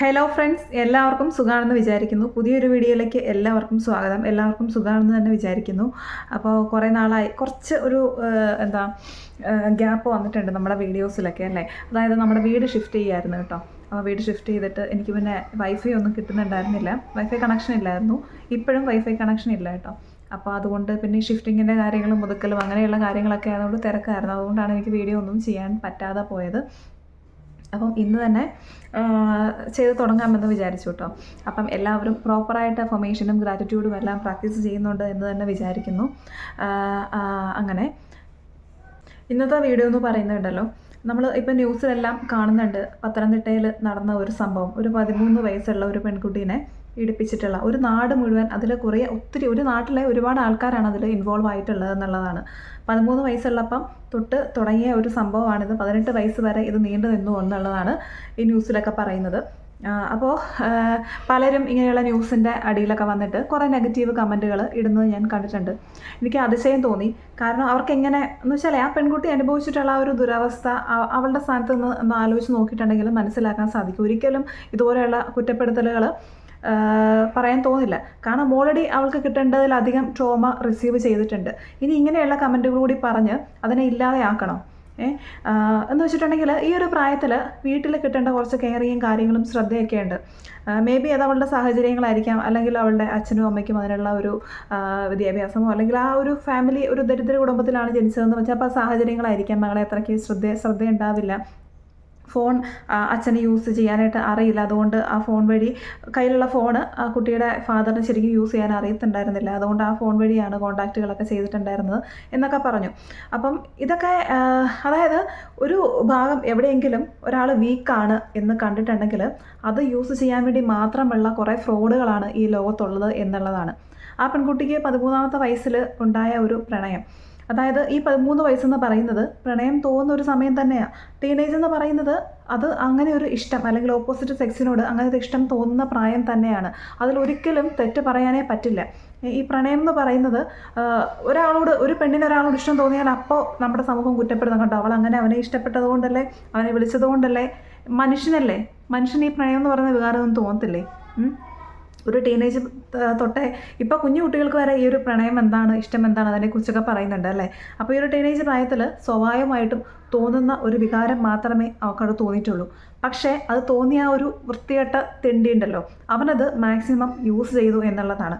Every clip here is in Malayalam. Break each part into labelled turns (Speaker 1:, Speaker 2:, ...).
Speaker 1: ഹലോ ഫ്രണ്ട്സ് എല്ലാവർക്കും സുഖമാണെന്ന് വിചാരിക്കുന്നു. പുതിയൊരു വീഡിയോയിലേക്ക് എല്ലാവർക്കും സ്വാഗതം. എല്ലാവർക്കും സുഖമാണെന്ന് തന്നെ വിചാരിക്കുന്നു. അപ്പോൾ കുറേ നാളായി കുറച്ച് ഒരു എന്താ ഗ്യാപ്പ് വന്നിട്ടുണ്ട് നമ്മുടെ വീഡിയോസിലൊക്കെ അല്ലേ? അതായത് നമ്മുടെ വീട് ഷിഫ്റ്റ് ചെയ്യായിരുന്നു കേട്ടോ. അപ്പോൾ വീട് ഷിഫ്റ്റ് ചെയ്തിട്ട് എനിക്ക് പിന്നെ വൈഫൈ ഒന്നും കിട്ടുന്നുണ്ടായിരുന്നില്ല. വൈഫൈ കണക്ഷൻ ഇല്ലായിരുന്നു. ഇപ്പോഴും വൈഫൈ കണക്ഷൻ ഇല്ല കേട്ടോ. അപ്പോൾ അതുകൊണ്ട് പിന്നെ ഈ ഷിഫ്റ്റിങ്ങിന്റെ കാര്യങ്ങളും മുതുക്കലും അങ്ങനെയുള്ള കാര്യങ്ങളൊക്കെ ആയതുകൊണ്ട് തിരക്കായിരുന്നു. അതുകൊണ്ടാണ് എനിക്ക് വീഡിയോ ഒന്നും ചെയ്യാൻ പറ്റാതെ പോയത്. അപ്പം ഇന്ന് തന്നെ ചെയ്ത് തുടങ്ങാമെന്ന് വിചാരിച്ചു കേട്ടോ അപ്പം എല്ലാവരും പ്രോപ്പറായിട്ട് ഫൊമേഷനും ഗ്രാറ്റിറ്റ്യൂഡും എല്ലാം പ്രാക്ടീസ് ചെയ്യുന്നുണ്ട് എന്ന് തന്നെ വിചാരിക്കുന്നു. അങ്ങനെ. ഇന്നത്തെ വീഡിയോ എന്ന് പറയുന്നുണ്ടല്ലോ നമ്മൾ ഇപ്പം ന്യൂസിലെല്ലാം കാണുന്നുണ്ട് പത്തനംതിട്ടയിൽ നടന്ന ഒരു സംഭവം. ഒരു പതിമൂന്ന് വയസ്സുള്ള ഒരു പെൺകുട്ടീനെ പീഡിപ്പിച്ചിട്ടുള്ള ഒരു നാട് മുഴുവൻ അതിൽ കുറേ ഒത്തിരി ഒരു നാട്ടിലെ ഒരുപാട് ആൾക്കാരാണ് അതിൽ ഇൻവോൾവ് ആയിട്ടുള്ളത് എന്നുള്ളതാണ്. പതിമൂന്ന് വയസ്സുള്ളപ്പം തൊട്ട് തുടങ്ങിയ ഒരു സംഭവമാണിത്. പതിനെട്ട് വയസ്സ് വരെ ഇത് നീണ്ടു നിന്നു എന്നുള്ളതാണ് ഈ ന്യൂസിലൊക്കെ പറയുന്നത്. അപ്പോൾ പലരും ഇങ്ങനെയുള്ള ന്യൂസിന്റെ അടിയിലൊക്കെ വന്നിട്ട് കുറേ നെഗറ്റീവ് കമന്റുകൾ ഇടുന്നത് ഞാൻ കണ്ടിട്ടുണ്ട്. എനിക്ക് അതിശയം തോന്നി. കാരണം അവർക്ക് എങ്ങനെ എന്ന് വെച്ചാൽ ആ പെൺകുട്ടി അനുഭവിച്ചിട്ടുള്ള ആ ഒരു ദുരവസ്ഥ അവളുടെ സ്ഥാനത്ത് നിന്ന് ഒന്ന് ആലോചിച്ച് നോക്കിയിട്ടുണ്ടെങ്കിൽ മനസ്സിലാക്കാൻ സാധിക്കും. ഒരിക്കലും ഇതുപോലെയുള്ള കുറ്റപ്പെടുത്തലുകൾ പറയാൻ തോന്നില്ല. കാരണം ഓൾറെഡി അവൾക്ക് കിട്ടേണ്ടതിലധികം ട്രോമ റിസീവ് ചെയ്തിട്ടുണ്ട്. ഇനി ഇങ്ങനെയുള്ള കമന്റുകൾ കൂടി പറഞ്ഞ് അതിനെ ഇല്ലാതെയാക്കണം. എന്ന് വെച്ചിട്ടുണ്ടെങ്കിൽ ഈ ഒരു പ്രായത്തിൽ വീട്ടിൽ കിട്ടേണ്ട കുറച്ച് കെയറിങ്ങും കാര്യങ്ങളും ശ്രദ്ധയൊക്കെ ഉണ്ട് മേ ബി അത് അവളുടെ സാഹചര്യങ്ങളായിരിക്കാം. അല്ലെങ്കിൽ അവളുടെ അച്ഛനും അമ്മയ്ക്കും അതിനുള്ള ഒരു വിദ്യാഭ്യാസമോ അല്ലെങ്കിൽ ആ ഒരു ഫാമിലി ഒരു ദരിദ്ര കുടുംബത്തിലാണ് ജനിച്ചതെന്ന് വെച്ചാൽ അപ്പോൾ ആ സാഹചര്യങ്ങളായിരിക്കാം. മകളെ അത്രയ്ക്ക് ശ്രദ്ധ ശ്രദ്ധയുണ്ടാവില്ല. ഫോൺ അച്ഛന് യൂസ് ചെയ്യാനായിട്ട് അറിയില്ല. അതുകൊണ്ട് ആ ഫോൺ വഴി കയ്യിലുള്ള ഫോണ് ആ കുട്ടിയുടെ ഫാദറിന് ശരിക്കും യൂസ് ചെയ്യാൻ അറിയത്തുണ്ടായിരുന്നില്ല. അതുകൊണ്ട് ആ ഫോൺ വഴിയാണ് കോൺടാക്റ്റുകളൊക്കെ ചെയ്തിട്ടുണ്ടായിരുന്നത് എന്നൊക്കെ പറഞ്ഞു. അപ്പം ഇതൊക്കെ അതായത് ഒരു ഭാഗം എവിടെയെങ്കിലും ഒരാൾ വീക്കാണ് എന്ന് കണ്ടിട്ടുണ്ടെങ്കിൽ അത് യൂസ് ചെയ്യാൻ വേണ്ടി മാത്രമുള്ള കുറേ ഫ്രോഡുകളാണ് ഈ ലോകത്തുള്ളത് എന്നുള്ളതാണ്. ആ പെൺകുട്ടിക്ക് പതിമൂന്നാമത്തെ വയസ്സിൽ ഉണ്ടായ ഒരു പ്രണയം. അതായത് ഈ പതിമൂന്ന് വയസ്സെന്ന് പറയുന്നത് പ്രണയം തോന്നുന്ന ഒരു സമയം തന്നെയാണ് ടീനേജ് എന്ന് പറയുന്നത് അത് അങ്ങനെ ഒരു ഇഷ്ടം അല്ലെങ്കിൽ ഓപ്പോസിറ്റ് സെക്സിനോട് അങ്ങനത്തെ ഇഷ്ടം തോന്നുന്ന പ്രായം തന്നെയാണ്. അതിൽ ഒരിക്കലും തെറ്റ് പറയാനേ പറ്റില്ല. ഈ പ്രണയം എന്ന് പറയുന്നത് ഒരാളോട് ഒരു പെണ്ണിന് ഒരാളോട് ഇഷ്ടം തോന്നിയാൽ അപ്പോൾ നമ്മുടെ സമൂഹം കുറ്റപ്പെടുന്ന കണ്ടോ? അവൾ അങ്ങനെ അവനെ ഇഷ്ടപ്പെട്ടത് കൊണ്ടല്ലേ അവനെ വിളിച്ചത് കൊണ്ടല്ലേ മനുഷ്യനല്ലേ? മനുഷ്യന് ഈ പ്രണയം എന്ന് പറയുന്ന വികാരമൊന്നും തോന്നത്തില്ലേ? ഒരു ടീനേജ് തൊട്ടേ ഇപ്പോൾ കുഞ്ഞു കുട്ടികൾക്ക് വരെ ഈ ഒരു പ്രണയം എന്താണ് ഇഷ്ടം എന്താണ് അതിനെക്കുറിച്ചൊക്കെ പറയുന്നുണ്ട് അല്ലേ? അപ്പോൾ ഈ ഒരു ടീനേജ് പ്രായത്തിൽ സ്വാഭാവികമായിട്ടും തോന്നുന്ന ഒരു വികാരം മാത്രമേ അവൾക്കത് തോന്നിയിട്ടുള്ളൂ. പക്ഷേ അത് തോന്നിയ ആ ഒരു വൃത്തികെട്ട തെണ്ടി ഉണ്ടല്ലോ അവനത് മാക്സിമം യൂസ് ചെയ്തു എന്നുള്ളതാണ്.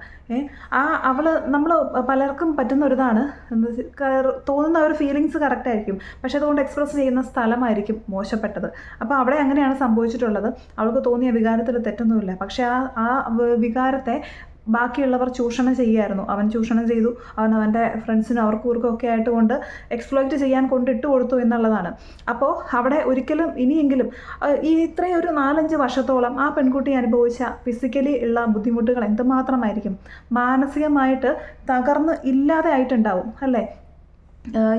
Speaker 1: ആ അവൾ നമ്മൾ പലർക്കും പറ്റുന്ന ഒരു ഇതാണ് എന്താ വെച്ചാ, കയറ് തോന്നുന്ന ഒരു ഫീലിങ്സ് കറക്റ്റ് ആയിരിക്കും. പക്ഷെ അതുകൊണ്ട് എക്സ്പ്രസ് ചെയ്യുന്ന സ്ഥലമായിരിക്കും മോശപ്പെട്ടത്. അപ്പോൾ അവിടെ അങ്ങനെയാണ് സംഭവിച്ചിട്ടുള്ളത്. അവൾക്ക് തോന്നിയ വികാരത്തിൽ തെറ്റൊന്നുമില്ല. പക്ഷേ ആ ആ വികാരത്തെ ബാക്കിയുള്ളവർ ചൂഷണം ചെയ്യുമായിരുന്നു അവൻ ചൂഷണം ചെയ്തു. അവൻ അവന്റെ ഫ്രണ്ട്സിനും അവർക്കും ഒക്കെ ആയിട്ട് കൊണ്ട് എക്സ്പ്ലോയിറ്റ് ചെയ്യാൻ കൊണ്ടിട്ട് കൊടുത്തു എന്നുള്ളതാണ്. അപ്പോൾ അവിടെ ഒരിക്കലും ഇനിയെങ്കിലും ഈ ഇത്രയും ഒരു നാലഞ്ച് വർഷത്തോളം ആ പെൺകുട്ടി അനുഭവിച്ച ഫിസിക്കലി ഉള്ള ബുദ്ധിമുട്ടുകൾ എന്തുമാത്രമായിരിക്കും? മാനസികമായിട്ട് തകർന്ന് ഇല്ലാതെ ആയിട്ടുണ്ടാവും അല്ലേ?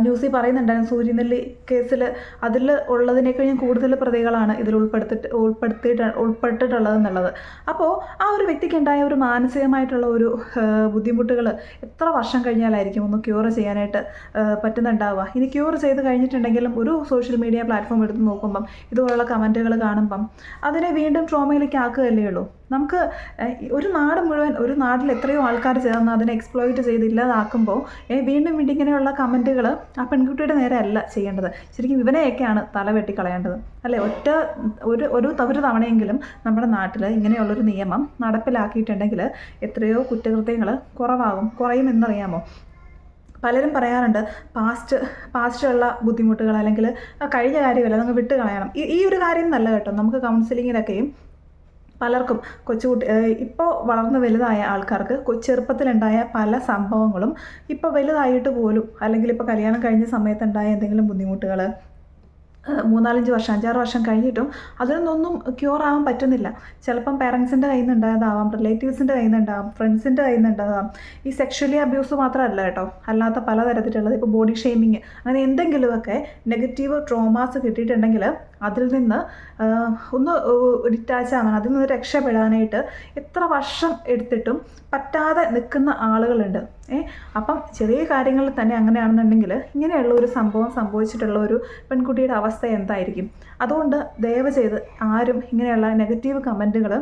Speaker 1: ന്യൂസിൽ പറയുന്നുണ്ടായിരുന്നു സൂര്യനെല്ലി കേസിൽ അതിൽ ഉള്ളതിനേക്കഴിഞ്ഞും കൂടുതൽ പ്രതികളാണ് ഇതിൽ ഉൾപ്പെടുത്തിട്ട് ഉൾപ്പെടുത്തിയിട്ട് ഉൾപ്പെട്ടിട്ടുള്ളതെന്നുള്ളത് അപ്പോൾ ആ ഒരു വ്യക്തിക്ക് ഉണ്ടായ ഒരു മാനസികമായിട്ടുള്ള ഒരു ബുദ്ധിമുട്ടുകൾ എത്ര വർഷം കഴിഞ്ഞാലായിരിക്കും ഒന്ന് ക്യൂർ ചെയ്യാനായിട്ട് പറ്റുന്നുണ്ടാവുക? ഇനി ക്യൂർ ചെയ്ത് കഴിഞ്ഞിട്ടുണ്ടെങ്കിലും ഒരു സോഷ്യൽ മീഡിയ പ്ലാറ്റ്ഫോം എടുത്ത് നോക്കുമ്പം ഇതുപോലുള്ള കമന്റുകൾ കാണുമ്പം അതിനെ വീണ്ടും ട്രോമയിലേക്ക് ആക്കുകയല്ലേ ഉള്ളൂ? നമുക്ക് ഒരു നാട് മുഴുവൻ ഒരു നാട്ടിൽ എത്രയോ ആൾക്കാർ ചേർന്ന് അതിനെ എക്സ്പ്ലോയിറ്റ് ചെയ്ത് ഇല്ലാതാക്കുമ്പോൾ വീണ്ടും വീണ്ടും ഇങ്ങനെയുള്ള കമന്റുകൾ ആ പെൺകുട്ടിയുടെ നേരെ അല്ല ചെയ്യേണ്ടത്. ശരിക്കും ഇവനെയൊക്കെയാണ് തല വെട്ടിക്കളയേണ്ടത്. അല്ലെ? ഒറ്റ ഒരു ഒരു ഒരു തവണയെങ്കിലും നമ്മുടെ നാട്ടിൽ ഇങ്ങനെയുള്ളൊരു നിയമം നടപ്പിലാക്കിയിട്ടുണ്ടെങ്കിൽ എത്രയോ കുറ്റകൃത്യങ്ങൾ കുറവാകും. കുറയുമെന്നറിയാമോ പലരും പറയാറുണ്ട് പാസ്റ്റ് പാസ്റ്റുള്ള ബുദ്ധിമുട്ടുകൾ അല്ലെങ്കിൽ കഴിഞ്ഞ കാര്യമല്ല നമുക്ക് വിട്ട് കളയണം ഈ ഒരു കാര്യം നല്ല കേട്ടോ. നമുക്ക് കൗൺസിലിങ്ങിലൊക്കെയും പലർക്കും കൊച്ചുകുട്ടി ഇപ്പോൾ വളർന്ന് വലുതായ ആൾക്കാർക്ക് ചെറുപ്പത്തിലുണ്ടായ പല സംഭവങ്ങളും ഇപ്പോൾ വലുതായിട്ട് പോലും അല്ലെങ്കിൽ ഇപ്പോൾ കല്യാണം കഴിഞ്ഞ സമയത്തുണ്ടായ എന്തെങ്കിലും ബുദ്ധിമുട്ടുകൾ മൂന്നാലഞ്ച് വർഷം അഞ്ചാറ് വർഷം കഴിഞ്ഞിട്ടും അതിനൊന്നും ക്യൂർ ആവാൻ പറ്റുന്നില്ല. ചിലപ്പം പേരൻസിന്റെ കയ്യിൽ നിന്നുണ്ടായതാവാം റിലേറ്റീവ്സിന്റെ കയ്യിൽ നിന്നുണ്ടാവാം ഫ്രണ്ട്സിന്റെ കയ്യിൽ നിന്നുണ്ടാവാം ഈ സെക്ഷലി അബ്യൂസ് മാത്രമല്ല കേട്ടോ അല്ലാത്ത പലതരത്തിലുള്ളത്. ഇപ്പോൾ ബോഡി ഷെയ്മിങ് അങ്ങനെ എന്തെങ്കിലുമൊക്കെ നെഗറ്റീവ് ട്രോമാസ് കിട്ടിയിട്ടുണ്ടെങ്കിൽ അതിൽ നിന്ന് ഒന്ന് ഡിറ്റാച്ച് ആവാൻ അതിൽ നിന്ന് രക്ഷപ്പെടാനായിട്ട് എത്ര വർഷം എടുത്തിട്ടും പറ്റാതെ നിൽക്കുന്ന ആളുകളുണ്ട്. ഏ അപ്പം ചെറിയ കാര്യങ്ങളിൽ തന്നെ അങ്ങനെയാണെന്നുണ്ടെങ്കിൽ ഇങ്ങനെയുള്ള ഒരു സംഭവം സംഭവിച്ചിട്ടുള്ള ഒരു പെൺകുട്ടിയുടെ അവസ്ഥ എന്തായിരിക്കും? അതുകൊണ്ട് ദയവ് ചെയ്ത് ആരും ഇങ്ങനെയുള്ള നെഗറ്റീവ് കമന്റുകൾ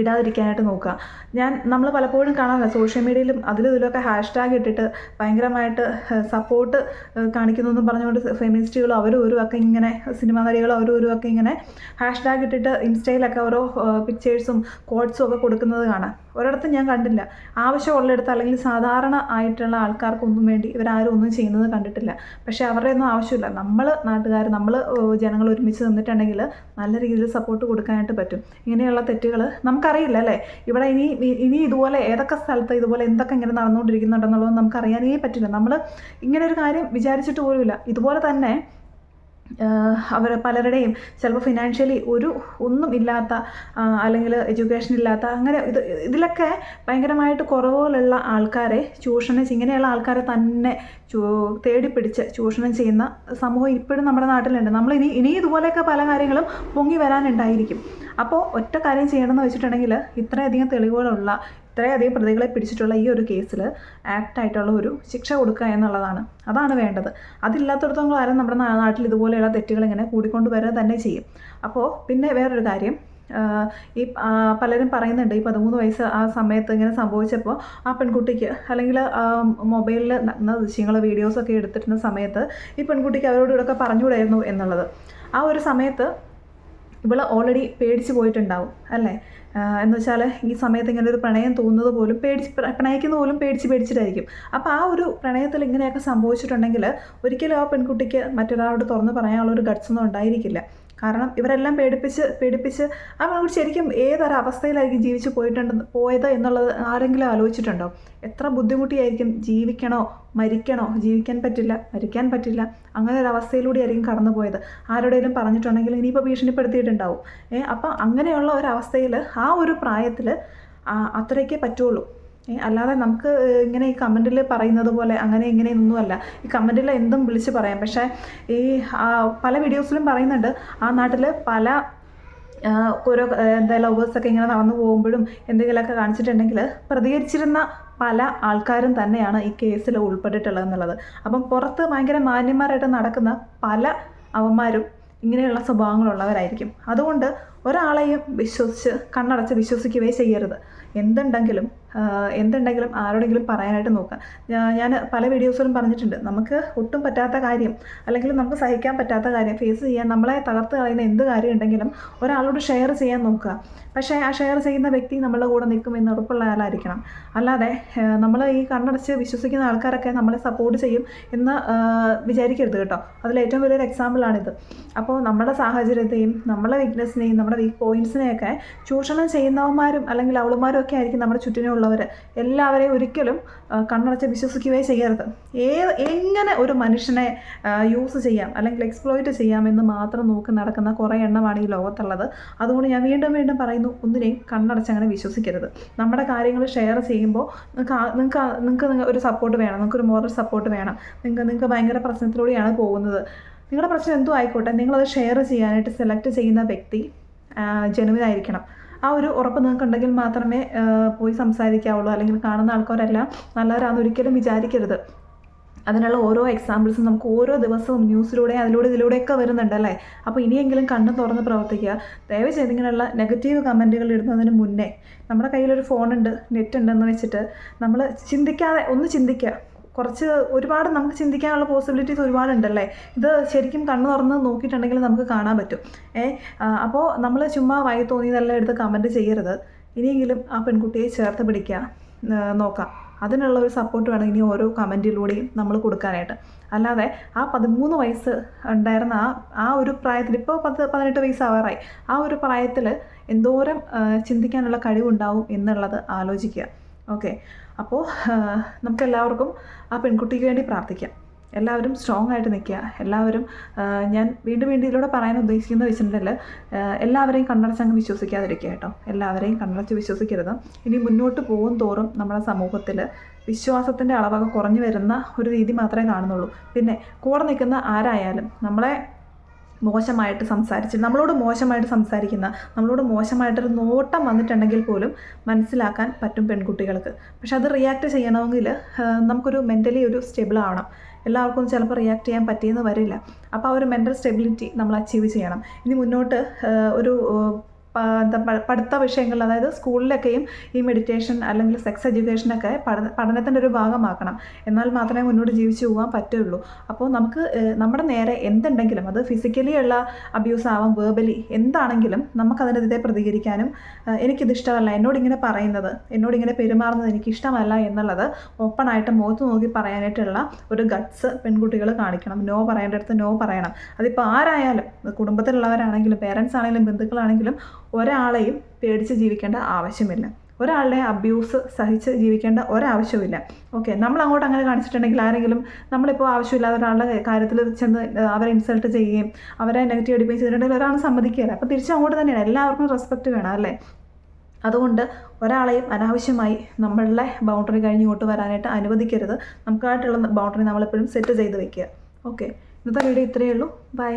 Speaker 1: ഇടാതിരിക്കാനായിട്ട് നോക്കുക. ഞാൻ നമ്മൾ പലപ്പോഴും കാണാറില്ല സോഷ്യൽ മീഡിയയിലും അതിലും ഇതിലൊക്കെ ഹാഷ്ടാഗ് ഇട്ടിട്ട് ഭയങ്കരമായിട്ട് സപ്പോർട്ട് കാണിക്കുന്നു എന്നും പറഞ്ഞുകൊണ്ട് ഫെമിനിസ്റ്റുകളും അവരും ഒരു ഒക്കെ ഇങ്ങനെ സിനിമാ നടികളും അവരും ഒരു ഒക്കെ ഇങ്ങനെ ഹാഷ്ടാഗ് ഇട്ടിട്ട് ഇൻസ്റ്റയിലൊക്കെ ഓരോ പിക്ചേഴ്സും കോഡ്സും ഒക്കെ കൊടുക്കുന്നത് കാണാം. ഒരിടത്തും ഞാൻ കണ്ടില്ല. ആവശ്യമുള്ളിടത്ത് അല്ലെങ്കിൽ സാധാരണ ആയിട്ടുള്ള ആൾക്കാർക്കൊന്നും വേണ്ടി ഇവരാരും ഒന്നും ചെയ്യുന്നത് കണ്ടിട്ടില്ല. പക്ഷേ അവരുടെ ഒന്നും ആവശ്യമില്ല നമ്മൾ നാട്ടുകാർ നമ്മൾ ജനങ്ങൾ ഒരുമിച്ച് നിന്നിട്ടുണ്ടെങ്കിൽ നല്ല രീതിയിൽ സപ്പോർട്ട് കൊടുക്കാനായിട്ട് പറ്റും. ഇങ്ങനെയുള്ള തെറ്റുകൾ നമുക്കറിയില്ല അല്ലേ? ഇവിടെ ഇനി ഇനി ഇതുപോലെ ഏതൊക്കെ സ്ഥലത്ത് ഇതുപോലെ എന്തൊക്കെ ഇങ്ങനെ നടന്നുകൊണ്ടിരിക്കുന്നുണ്ടെന്നുള്ളത് നമുക്കറിയാനേ പറ്റില്ല. നമ്മൾ ഇങ്ങനെ ഒരു കാര്യം വിചാരിച്ചിട്ട് പോലുമില്ല. ഇതുപോലെ തന്നെ അവർ പലരുടെയും ചിലപ്പോൾ ഫിനാൻഷ്യലി ഒരു ഒന്നും ഇല്ലാത്ത അല്ലെങ്കിൽ എഡ്യൂക്കേഷൻ ഇല്ലാത്ത അങ്ങനെ ഇത് ഇതിലൊക്കെ ഭയങ്കരമായിട്ട് കുറവുകളുള്ള ആൾക്കാരെ ചൂഷണം ഇങ്ങനെയുള്ള ആൾക്കാരെ തന്നെ ചൂ തേടിപ്പിടിച്ച് ചൂഷണം ചെയ്യുന്ന സമൂഹം ഇപ്പോഴും നമ്മുടെ നാട്ടിലുണ്ട്. നമ്മൾ ഇനി ഇനി ഇതുപോലെയൊക്കെ പല കാര്യങ്ങളും പൊങ്ങി വരാനുണ്ടായിരിക്കും. അപ്പോൾ ഒറ്റ കാര്യം ചെയ്യണമെന്ന് വെച്ചിട്ടുണ്ടെങ്കിൽ ഇത്രയധികം തെളിവുകളുള്ള ഇത്രയധികം പ്രതികളെ പിടിച്ചിട്ടുള്ള ഈ ഒരു കേസിൽ ആക്ട് ആയിട്ടുള്ള ഒരു ശിക്ഷ കൊടുക്കുക എന്നുള്ളതാണ്. അതാണ് വേണ്ടത്. അതില്ലാത്തടത്തോളം കാലം നമ്മുടെ നാട്ടിൽ ഇതുപോലെയുള്ള തെറ്റുകൾ ഇങ്ങനെ കൂടിക്കൊണ്ട് വരിക തന്നെ ചെയ്യും. അപ്പോൾ പിന്നെ വേറൊരു കാര്യം ഈ പലരും പറയുന്നുണ്ട് ഈ പതിമൂന്ന് വയസ്സ് ആ സമയത്ത് ഇങ്ങനെ സംഭവിച്ചപ്പോൾ ആ പെൺകുട്ടിക്ക് അല്ലെങ്കിൽ മൊബൈലിൽ നടന്ന ദൃശ്യങ്ങൾ വീഡിയോസൊക്കെ എടുത്തിരുന്ന സമയത്ത് ഈ പെൺകുട്ടിക്ക് അവരോട് ഇവിടെയൊക്കെ പറഞ്ഞുകൂടായിരുന്നു എന്നുള്ളത്. ആ ഒരു സമയത്ത് ഇവൾ ഓൾറെഡി പേടിച്ച് പോയിട്ടുണ്ടാവും അല്ലേ? എന്ന് വെച്ചാൽ ഈ സമയത്ത് ഇങ്ങനെ ഒരു പ്രണയം തോന്നുന്നത് പോലും പേടിച്ച് പ്ര- പ്രണയിക്കുന്ന പോലും പേടിച്ച് പേടിച്ചിട്ടായിരിക്കും. അപ്പോൾ ആ ഒരു പ്രണയത്തിൽ ഇങ്ങനെയൊക്കെ സംഭവിച്ചിട്ടുണ്ടെങ്കിൽ ഒരിക്കലും ആ പെൺകുട്ടിക്ക് മറ്റൊരാളോട് തുറന്ന് പറയാനുള്ള ഒരു ഗട്സ് ഒന്നും ഉണ്ടായിരിക്കില്ല. കാരണം ഇവരെല്ലാം പേടിപ്പിച്ച് പേടിപ്പിച്ച് പെൺകുട്ടി ശരിക്കും ഏതൊരു അവസ്ഥയിലായിരിക്കും ജീവിച്ച് പോയിട്ടുണ്ട് പോയത് എന്നുള്ളത് ആരെങ്കിലും ആലോചിച്ചിട്ടുണ്ടോ? എത്ര ബുദ്ധിമുട്ടിയായിരിക്കും ജീവിക്കണോ മരിക്കണോ? ജീവിക്കാൻ പറ്റില്ല മരിക്കാൻ പറ്റില്ല. അങ്ങനെ ഒരു അവസ്ഥയിലൂടെ ആയിരിക്കും കടന്നു പോയത് ആരോടെങ്കിലും പറഞ്ഞിട്ടുണ്ടെങ്കിൽ ഇനിയിപ്പോൾ ഭീഷണിപ്പെടുത്തിയിട്ടുണ്ടാവും. ഏ അപ്പം അങ്ങനെയുള്ള ഒരവസ്ഥയിൽ ആ ഒരു പ്രായത്തിൽ അത്രയ്ക്കേ പറ്റുള്ളൂ. അല്ലാതെ നമുക്ക് ഇങ്ങനെ ഈ കമന്റിൽ പറയുന്നത് പോലെ അങ്ങനെ ഇങ്ങനെ ഒന്നുമല്ല ഈ കമന്റിൽ എന്തും വിളിച്ച് പറയാം. പക്ഷേ ഈ പല വീഡിയോസിലും പറയുന്നുണ്ട് ആ നാട്ടിൽ പല ഓരോ എന്താ ലവേഴ്സൊക്കെ ഇങ്ങനെ നടന്നു പോകുമ്പോഴും എന്തെങ്കിലുമൊക്കെ കാണിച്ചിട്ടുണ്ടെങ്കിൽ പ്രതികരിച്ചിരുന്ന പല ആൾക്കാരും തന്നെയാണ് ഈ കേസിൽ ഉൾപ്പെട്ടിട്ടുള്ളത് എന്നുള്ളത്. അപ്പം പുറത്ത് ഭയങ്കര മാന്യന്മാരായിട്ട് നടക്കുന്ന പല അവന്മാരും ഇങ്ങനെയുള്ള സ്വഭാവങ്ങളുള്ളവരായിരിക്കും. അതുകൊണ്ട് ഒരാളെയും വിശ്വസിച്ച് കണ്ണടച്ച് വിശ്വസിക്കുകയേ ചെയ്യരുത്. എന്തുണ്ടെങ്കിലും എന്തുണ്ടെങ്കിലും ആരോടെങ്കിലും പറയാനായിട്ട് നോക്കുക. ഞാൻ പല വീഡിയോസിലും പറഞ്ഞിട്ടുണ്ട്. നമുക്ക് ഒട്ടും പറ്റാത്ത കാര്യം അല്ലെങ്കിൽ നമുക്ക് സഹിക്കാൻ പറ്റാത്ത കാര്യം ഫേസ് ചെയ്യാൻ നമ്മളെ തകർത്ത് കളയുന്ന എന്ത് കാര്യം ഉണ്ടെങ്കിലും ഒരാളോട് ഷെയർ ചെയ്യാൻ നോക്കുക. പക്ഷേ ആ ഷെയർ ചെയ്യുന്ന വ്യക്തി നമ്മളുടെ കൂടെ നിൽക്കും എന്ന് ഉറപ്പുള്ള ആളായിരിക്കണം. അല്ലാതെ നമ്മൾ ഈ കണ്ണടച്ച് വിശ്വസിക്കുന്ന ആൾക്കാരൊക്കെ നമ്മളെ സപ്പോർട്ട് ചെയ്യും എന്ന് വിചാരിക്കരുത് കേട്ടോ. അതിൽ ഏറ്റവും വലിയൊരു എക്സാമ്പിളാണിത് അപ്പോൾ നമ്മുടെ സാഹചര്യത്തെയും നമ്മളെ വീക്ക്നെസ്സിനെയും നമ്മുടെ വീക്ക് കോയിൻസിനെയൊക്കെ ചൂഷണം ചെയ്യുന്നവന്മാരും അല്ലെങ്കിൽ അവളുമാരും ഒക്കെ ആയിരിക്കും നമ്മുടെ ചുറ്റിനുമുള്ളവർ എല്ലാവരെയും ഒരിക്കലും കണ്ണടച്ച് വിശ്വസിക്കുകയേ ചെയ്യരുത്. ഏ എങ്ങനെ ഒരു മനുഷ്യനെ യൂസ് ചെയ്യാം അല്ലെങ്കിൽ എക്സ്പ്ലോയിറ്റ് ചെയ്യാം എന്ന് മാത്രം നോക്കി നടക്കുന്ന കുറേ എണ്ണമാണ് ഈ ലോകത്തുള്ളത്. അതുകൊണ്ട് ഞാൻ വീണ്ടും വീണ്ടും പറയുന്നു ഒന്നിനെയും കണ്ണടച്ച് അങ്ങനെ വിശ്വസിക്കരുത്. നമ്മുടെ കാര്യങ്ങൾ ഷെയർ ചെയ്യുമ്പോൾ നിങ്ങൾക്ക് നിങ്ങൾക്ക് നിങ്ങൾക്ക് നിങ്ങൾ ഒരു സപ്പോർട്ട് വേണം. നിങ്ങൾക്ക് ഒരു മോറൽ സപ്പോർട്ട് വേണം. നിങ്ങൾക്ക് നിങ്ങൾക്ക് ഭയങ്കര പ്രശ്നത്തിലൂടെയാണ് പോകുന്നത്. നിങ്ങളുടെ പ്രശ്നം എന്തോ ആയിക്കോട്ടെ. നിങ്ങളത് ഷെയർ ചെയ്യാനായിട്ട് സെലക്ട് ചെയ്യുന്ന വ്യക്തി ജെനുവിൻ ആയിരിക്കണം ആ ഒരു ഉറപ്പ് നിങ്ങൾക്ക് ഉണ്ടെങ്കിൽ മാത്രമേ പോയി സംസാരിക്കാവുള്ളൂ. അല്ലെങ്കിൽ കാണുന്ന ആൾക്കാരെല്ലാം നല്ലവരാണെന്ന് ഒരിക്കലും വിചാരിക്കരുത്. അതിനുള്ള ഓരോ എക്സാമ്പിൾസും നമുക്ക് ഓരോ ദിവസവും ന്യൂസിലൂടെ അതിലൂടെ ഇതിലൂടെയൊക്കെ വരുന്നുണ്ട് അല്ലേ? അപ്പോൾ ഇനിയെങ്കിലും കണ്ണ് തുറന്ന് പ്രവർത്തിക്കുക. ദയവ് ചെയ്ത് ഇങ്ങനെയുള്ള നെഗറ്റീവ് കമന്റുകൾ ഇടുന്നതിന് മുന്നേ നമ്മുടെ കയ്യിലൊരു ഫോണുണ്ട് നെറ്റ് ഉണ്ടെന്ന് വെച്ചിട്ട് നമ്മൾ ചിന്തിക്കാതെ ഒന്ന് ചിന്തിക്കുക. കുറച്ച് ഒരുപാട് നമുക്ക് ചിന്തിക്കാനുള്ള പോസിബിലിറ്റീസ് ഒരുപാടുണ്ടല്ലേ? ഇത് ശരിക്കും കണ്ണു തുറന്ന് നോക്കിയിട്ടുണ്ടെങ്കിൽ നമുക്ക് കാണാൻ പറ്റും. ഏ അപ്പോൾ നമ്മൾ ചുമ്മാ വായി തോന്നിയതെല്ലാം എടുത്ത് കമന്റ് ചെയ്യരുത്. ഇനിയെങ്കിലും ആ പെൺകുട്ടിയെ ചേർത്ത് പിടിക്കുക. നോക്കാം. അതിനുള്ള ഒരു സപ്പോർട്ട് വേണം ഇനി ഓരോ കമന്റിലൂടെയും നമ്മൾ കൊടുക്കാനായിട്ട്. അല്ലാതെ ആ പതിമൂന്ന് വയസ്സ് ഉണ്ടായിരുന്ന ആ ആ ഒരു പ്രായത്തിൽ ഇപ്പോൾ പത്ത് പതിനെട്ട് വയസ്സാവാറായി. ആ ഒരു പ്രായത്തിൽ എന്തോരം ചിന്തിക്കാനുള്ള കഴിവുണ്ടാവും എന്നുള്ളത് ആലോചിക്കുക. ഓക്കെ അപ്പോൾ നമുക്ക് എല്ലാവർക്കും ആ പെൺകുട്ടിക്ക് വേണ്ടി പ്രാർത്ഥിക്കാം. എല്ലാവരും സ്ട്രോങ് ആയിട്ട് നിൽക്കുക. എല്ലാവരും ഞാൻ വീണ്ടും വീണ്ടും ഇതിലൂടെ പറയാൻ ഉദ്ദേശിക്കുന്ന വെച്ചിട്ടുണ്ടെങ്കിൽ എല്ലാവരെയും കണ്ണടച്ച് അങ്ങ് വിശ്വസിക്കാതിരിക്കുക കേട്ടോ. എല്ലാവരെയും കണ്ണടച്ച് വിശ്വസിക്കരുത്. ഇനി മുന്നോട്ട് പോകും തോറും നമ്മുടെ സമൂഹത്തിൽ വിശ്വാസത്തിന്റെ അളവൊക്കെ കുറഞ്ഞു വരുന്ന ഒരു രീതി മാത്രമേ കാണുന്നുള്ളൂ. പിന്നെ കൂടെ നിൽക്കുന്ന ആരായാലും നമ്മളെ മോശമായിട്ട് സംസാരിച്ച് നമ്മളോട് മോശമായിട്ട് സംസാരിക്കുന്ന നമ്മളോട് മോശമായിട്ടൊരു നോട്ടം വന്നിട്ടുണ്ടെങ്കിൽ പോലും മനസ്സിലാക്കാൻ പറ്റും പെൺകുട്ടികൾക്ക്. പക്ഷെ അത് റിയാക്ട് ചെയ്യണമെങ്കിൽ നമുക്കൊരു മെന്റലി ഒരു സ്റ്റേബിൾ ആവണം. എല്ലാവർക്കും ചിലപ്പോൾ റിയാക്ട് ചെയ്യാൻ പറ്റിയെന്ന് വരില്ല. അപ്പോൾ ആ ഒരു മെന്റൽ സ്റ്റെബിലിറ്റി നമ്മൾ അച്ചീവ് ചെയ്യണം. ഇനി മുന്നോട്ട് ഒരു എന്താ പഠിത്ത വിഷയങ്ങൾ അതായത് സ്കൂളിലൊക്കെയും ഈ മെഡിറ്റേഷൻ അല്ലെങ്കിൽ സെക്സ് എഡ്യൂക്കേഷനൊക്കെ പഠന പഠനത്തിന്റെ ഒരു ഭാഗമാക്കണം. എന്നാൽ മാത്രമേ മുന്നോട്ട് ജീവിച്ചു പോകാൻ പറ്റുള്ളൂ. അപ്പോൾ നമുക്ക് നമ്മുടെ നേരെ എന്തുണ്ടെങ്കിലും അത് ഫിസിക്കലി ഉള്ള അബ്യൂസ് ആവാം വേർബലി എന്താണെങ്കിലും നമുക്കതിനെതിരെ പ്രതികരിക്കാനും എനിക്കിതിഷ്ടമല്ല എനിക്കിത് ഇഷ്ടമല്ല എന്നോട് ഇങ്ങനെ പറയുന്നത് എന്നോട് ഇങ്ങനെ പെരുമാറുന്നത് എനിക്ക് ഇഷ്ടമല്ല എന്നുള്ളത് ഓപ്പണായിട്ട് മുഖത്ത് നോക്കി പറയാനായിട്ടുള്ള ഒരു ഗട്ട്സ് പെൺകുട്ടികൾ കാണിക്കണം. നോ പറയേണ്ട അടുത്ത് നോ പറയണം. അതിപ്പോൾ ആരായാലും കുടുംബത്തിലുള്ളവരാണെങ്കിലും പേരൻസ് ആണെങ്കിലും ബന്ധുക്കളാണെങ്കിലും ഒരാളെയും പേടിച്ച് ജീവിക്കേണ്ട ആവശ്യമില്ല. ഒരാളുടെ അബ്യൂസ് സഹിച്ച് ജീവിക്കേണ്ട ഒരാവശ്യവുമില്ല. ഓക്കെ നമ്മൾ അങ്ങോട്ട് അങ്ങനെ കാണിച്ചിട്ടുണ്ടെങ്കിൽ ആരെങ്കിലും നമ്മളിപ്പോൾ ആവശ്യമില്ലാത്ത ഒരാളുടെ കാര്യത്തിൽ ചെന്ന് അവരെ ഇൻസൾട്ട് ചെയ്യുകയും അവരെ നെഗറ്റീവ് അടിക്കുകയും ചെയ്തിട്ടുണ്ടെങ്കിൽ ഒരാൾ സമ്മതിക്കുകയില്ല. അപ്പോൾ തിരിച്ച് അങ്ങോട്ട് തന്നെയാണ്. എല്ലാവർക്കും റെസ്പെക്റ്റ് വേണം അല്ലേ? അതുകൊണ്ട് ഒരാളെയും അനാവശ്യമായി നമ്മളുടെ ബൗണ്ടറി കഴിഞ്ഞ് ഇങ്ങോട്ട് വരാനായിട്ട് അനുവദിക്കരുത്. നമുക്കായിട്ടുള്ള ബൗണ്ടറി നമ്മളെപ്പോഴും സെറ്റ് ചെയ്ത് വെക്കുക. ഓക്കെ ഇന്നത്തെ വീഡിയോ ഇത്രയേ ഉള്ളൂ. ബൈ